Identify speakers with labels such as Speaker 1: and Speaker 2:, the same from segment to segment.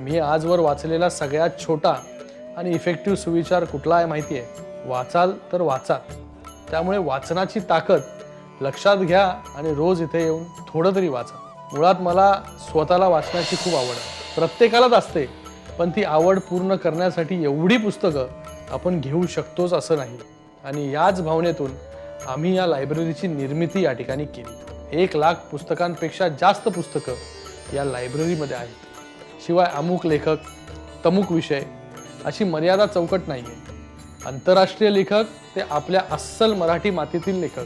Speaker 1: मी आजवर वाचलेला सगळ्यात छोटा आणि इफेक्टिव्ह सुविचार कुठला आहे माहिती आहे? वाचाल तर वाचा. त्यामुळे वाचनाची ताकद लक्षात घ्या आणि रोज इथे येऊन थोडं तरी वाचा. मुळात मला स्वतःला वाचण्याची खूप आवड आहे. प्रत्येकालाच असते पण ती आवड पूर्ण करण्यासाठी एवढी पुस्तकं आपण घेऊ शकतोच असं नाही. आणि याच भावनेतून आम्ही या लायब्ररीची निर्मिती या ठिकाणी केली. एक लाख पुस्तकांपेक्षा जास्त पुस्तकं या लायब्ररीमध्ये आहेत. शिवाय अमुक लेखक तमुक विषय अशी मर्यादा चौकट नाही आहे आंतरराष्ट्रीय लेखक ते आपल्या अस्सल मराठी मातीतील लेखक.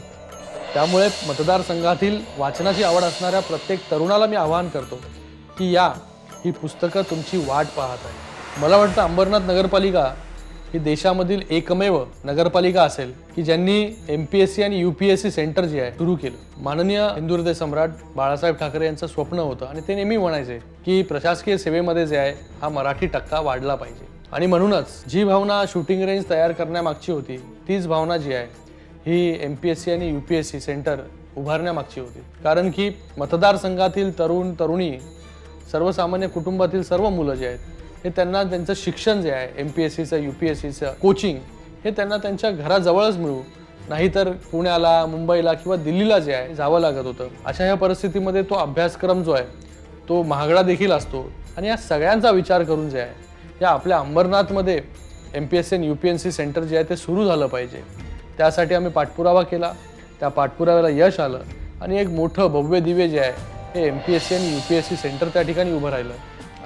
Speaker 1: त्यामुळे मतदारसंघातील वाचनाची आवड असणाऱ्या प्रत्येक तरुणाला मी आवाहन करतो की या ही पुस्तकं तुमची वाट पाहत आहे. मला वाटतं अंबरनाथ नगरपालिका ही देशामधील एकमेव नगरपालिका असेल की ज्यांनी एम पी एस सी आणि U P S C centre जे आहे सुरू केलं. माननीय हिंदुहृदय सम्राट बाळासाहेब ठाकरे यांचं स्वप्न होतं आणि ते नेहमी म्हणायचे की प्रशासकीय सेवेमध्ये जे आहे हा मराठी टक्का वाढला पाहिजे. आणि म्हणूनच जी भावना शूटिंग रेंज तयार करण्यामागची होती तीच भावना जी आहे ही एम पी एस सी आणि U P S C centre उभारण्यामागची होती. कारण की मतदारसंघातील तरुण तरुणी सर्वसामान्य कुटुंबातील सर्व मुलं जी आहेत हे त्यांना त्यांचं शिक्षण जे आहे एम पी एस सीचं यू पी एस सीचं कोचिंग हे त्यांना त्यांच्या घराजवळच मिळू. नाहीतर पुण्याला मुंबईला किंवा दिल्लीला जे आहे जावं लागत होतं. अशा ह्या परिस्थितीमध्ये तो अभ्यासक्रम जो आहे तो महागडा देखील असतो. आणि या सगळ्यांचा विचार करून जे आहे या आपल्या अंबरनाथमध्ये एम पी एस सी आणि U P N C centre जे आहे ते सुरू झालं पाहिजे. त्यासाठी आम्ही पाठपुरावा केला. त्या पाठपुराव्याला यश आलं. आणि एक मोठं भव्य दिव्य जे आहे हे एम पी एस सी आणि U P S C centre त्या ठिकाणी उभं राहिलं.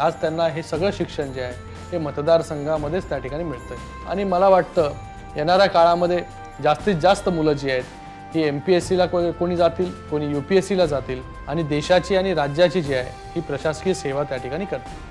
Speaker 1: आज त्यांना हे सगळं शिक्षण जे आहे हे मतदारसंघामध्येच त्या ठिकाणी मिळतं आणि मला वाटतं येणाऱ्या काळामध्ये जास्तीत जास्त मुलं जी आहेत ही एम पी एस सीला कोणी जातील कोणी यू पी एस सीला जातील आणि देशाची आणि राज्याची जी आहे ही प्रशासकीय सेवा त्या ठिकाणी करतील.